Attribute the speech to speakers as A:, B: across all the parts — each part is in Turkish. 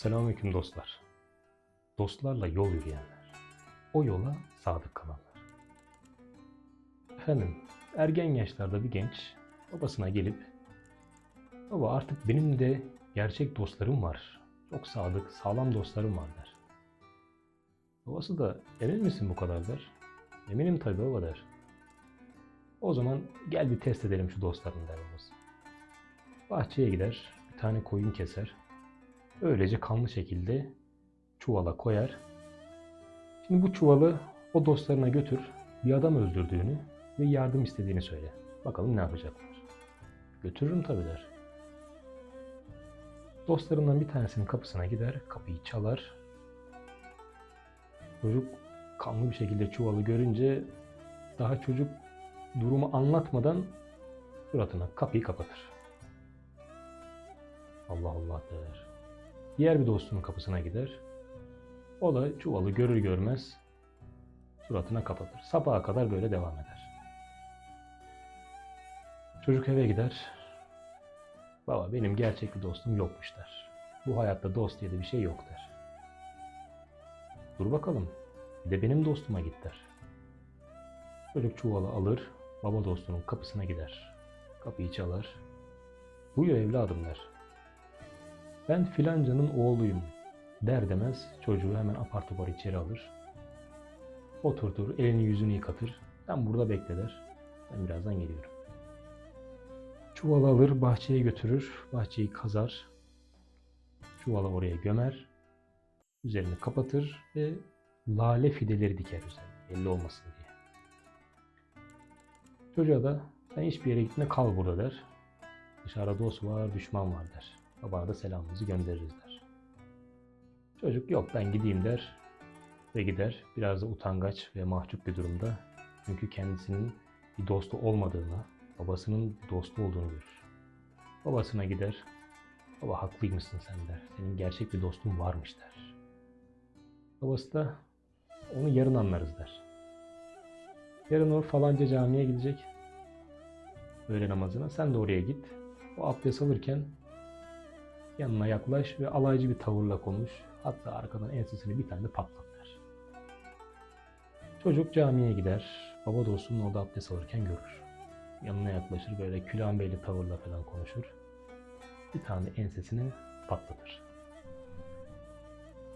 A: Selamünaleyküm dostlar. Dostlarla yol yürüyenler. O yola sadık kalanlar. Efendim, ergen yaşlarda bir genç babasına gelip Baba artık benim de gerçek dostlarım var. Çok sadık, sağlam dostlarım var der. Babası da emin misin bu kadar der. Eminim tabii baba der. O zaman gel bir test edelim şu dostlarını der babası. Bahçeye gider, bir tane koyun keser. Öylece kanlı şekilde çuvala koyar. Şimdi bu çuvalı o dostlarına götür, bir adam öldürdüğünü ve yardım istediğini söyle. Bakalım ne yapacaklar. Götürürüm tabii der. Dostlarından bir tanesinin kapısına gider, kapıyı çalar. Çocuk kanlı bir şekilde çuvalı görünce daha çocuk durumu anlatmadan suratına kapıyı kapatır. Allah Allah der. Diğer bir dostunun kapısına gider. O da çuvalı görür görmez suratına kapatır. Sabaha kadar böyle devam eder. Çocuk eve gider. Baba benim gerçek bir dostum yokmuş der. Bu hayatta dost diye de bir şey yok der. Dur bakalım. Bir de benim dostuma git der. Çocuk çuvalı alır, baba dostunun kapısına gider. Kapıyı çalar. Buyur evladım der. Ben filancanın oğluyum der demez çocuğu hemen apar topar içeri alır. Oturtur, elini yüzünü yıkatır. Sen burada bekle der. Ben birazdan geliyorum. Çuvalı alır, bahçeye götürür. Bahçeyi kazar. Çuvalı oraya gömer. Üzerini kapatır ve lale fideleri diker üzerine. Belli olmasın diye. Çocuğa da sen hiçbir yere gitme kal burada der. Dışarıda dost var, düşman var der. Babana da selamımızı göndeririz der. Çocuk yok ben gideyim der ve gider. Biraz da utangaç ve mahcup bir durumda. Çünkü kendisinin bir dostu olmadığını, babasının dostu olduğunu görür. Babasına gider. Baba haklıymışsın sen der. Senin gerçek bir dostun varmış der. Babası da onu yarın anlarız der. Yarın o falanca camiye gidecek. Öğle namazına. Sen de oraya git. O abdest alırken yanına yaklaş ve alaycı bir tavırla konuş. Hatta arkadan ensesini bir tane de patlat der. Çocuk camiye gider. Baba dostunu orada abdest alırken görür. Yanına yaklaşır böyle külahın beyli tavırla falan konuşur. Bir tane ensesini patlatır.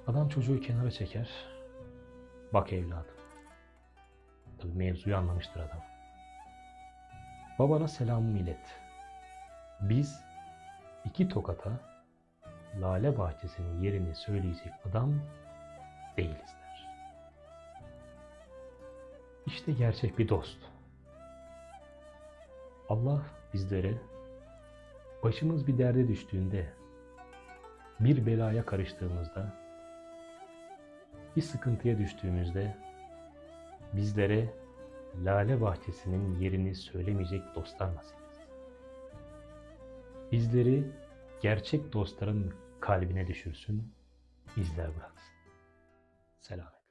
A: Adam çocuğu kenara çeker. Bak evladım. Tabii mevzuyu anlamıştır adam. Babana selamımı ilet. Biz iki tokata lale bahçesinin yerini söyleyecek adam değiliz der. İşte gerçek bir dost. Allah bizlere başımız bir derde düştüğünde, bir belaya karıştığımızda, bir sıkıntıya düştüğümüzde bizlere lale bahçesinin yerini söylemeyecek dostlar nasip etsin. Bizleri gerçek dostların kalbine düşürsün, izler bıraksın. Selamet.